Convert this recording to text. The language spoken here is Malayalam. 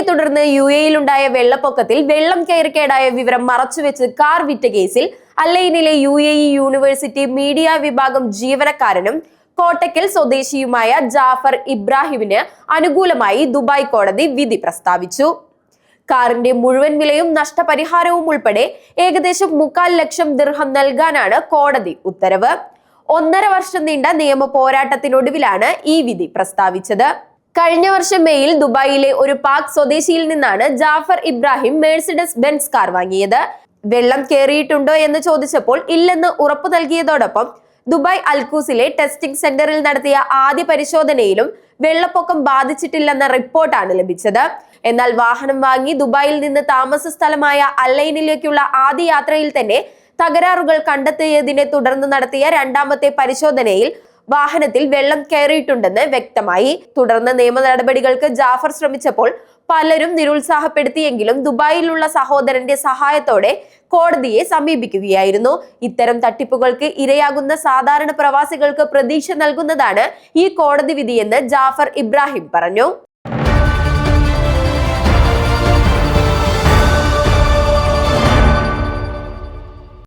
മഴയെ തുടർന്ന് യു എയിലുണ്ടായ വെള്ളപ്പൊക്കത്തിൽ വെള്ളം കയറിക്കേടായ വിവരം മറച്ചുവെച്ച് കാർ വിറ്റ കേസിൽ അല്ലൈനിലെ U A E university media വിഭാഗം ജീവനക്കാരനും കോട്ടക്കൽ സ്വദേശിയുമായ ജാഫർ ഇബ്രാഹിമിന് അനുകൂലമായി ദുബായ് കോടതി വിധി പ്രസ്താവിച്ചു. കാറിന്റെ മുഴുവൻ വിലയും നഷ്ടപരിഹാരവും ഉൾപ്പെടെ ഏകദേശം മുക്കാൽ ലക്ഷം ദിർഹം നൽകാനാണ് കോടതി ഉത്തരവ്. ഒന്നര വർഷം നീണ്ട നിയമ പോരാട്ടത്തിനൊടുവിലാണ് ഈ വിധി പ്രസ്താവിച്ചത്. കഴിഞ്ഞ വർഷം മേയിൽ ദുബായിലെ ഒരു പാക് സ്വദേശിയിൽ നിന്നാണ് Jafar Ibrahim Mercedes Benz car വാങ്ങിയത്. വെള്ളം കയറിയിട്ടുണ്ടോ എന്ന് ചോദിച്ചപ്പോൾ ഇല്ലെന്ന് ഉറപ്പു നൽകിയതോടൊപ്പം ദുബായ് അൽക്കൂസിലെ ടെസ്റ്റിംഗ് സെന്ററിൽ നടത്തിയ ആദ്യ പരിശോധനയിലും വെള്ളപ്പൊക്കം ബാധിച്ചിട്ടില്ലെന്ന റിപ്പോർട്ടാണ് ലഭിച്ചത്. എന്നാൽ വാഹനം വാങ്ങി ദുബായിൽ നിന്ന് താമസ സ്ഥലമായ അല്ലൈനിലേക്കുള്ള ആദ്യ യാത്രയിൽ തന്നെ തകരാറുകൾ കണ്ടെത്തിയതിനെ തുടർന്ന് നടത്തിയ രണ്ടാമത്തെ പരിശോധനയിൽ വാഹനത്തിൽ വെള്ളം കയറിയിട്ടുണ്ടെന്ന് വ്യക്തമായി. തുടർന്ന് നിയമ നടപടികൾക്ക് ജാഫർ ശ്രമിച്ചപ്പോൾ പലരും നിരുത്സാഹപ്പെടുത്തിയെങ്കിലും ദുബായിലുള്ള സഹോദരന്റെ സഹായത്തോടെ കോടതിയെ സമീപിക്കുകയായിരുന്നു. ഇത്തരം തട്ടിപ്പുകൾക്ക് ഇരയാകുന്ന സാധാരണ പ്രവാസികൾക്ക് പ്രതീക്ഷ നൽകുന്നതാണ് ഈ കോടതി വിധിയെന്ന് ജാഫർ ഇബ്രാഹിം പറഞ്ഞു.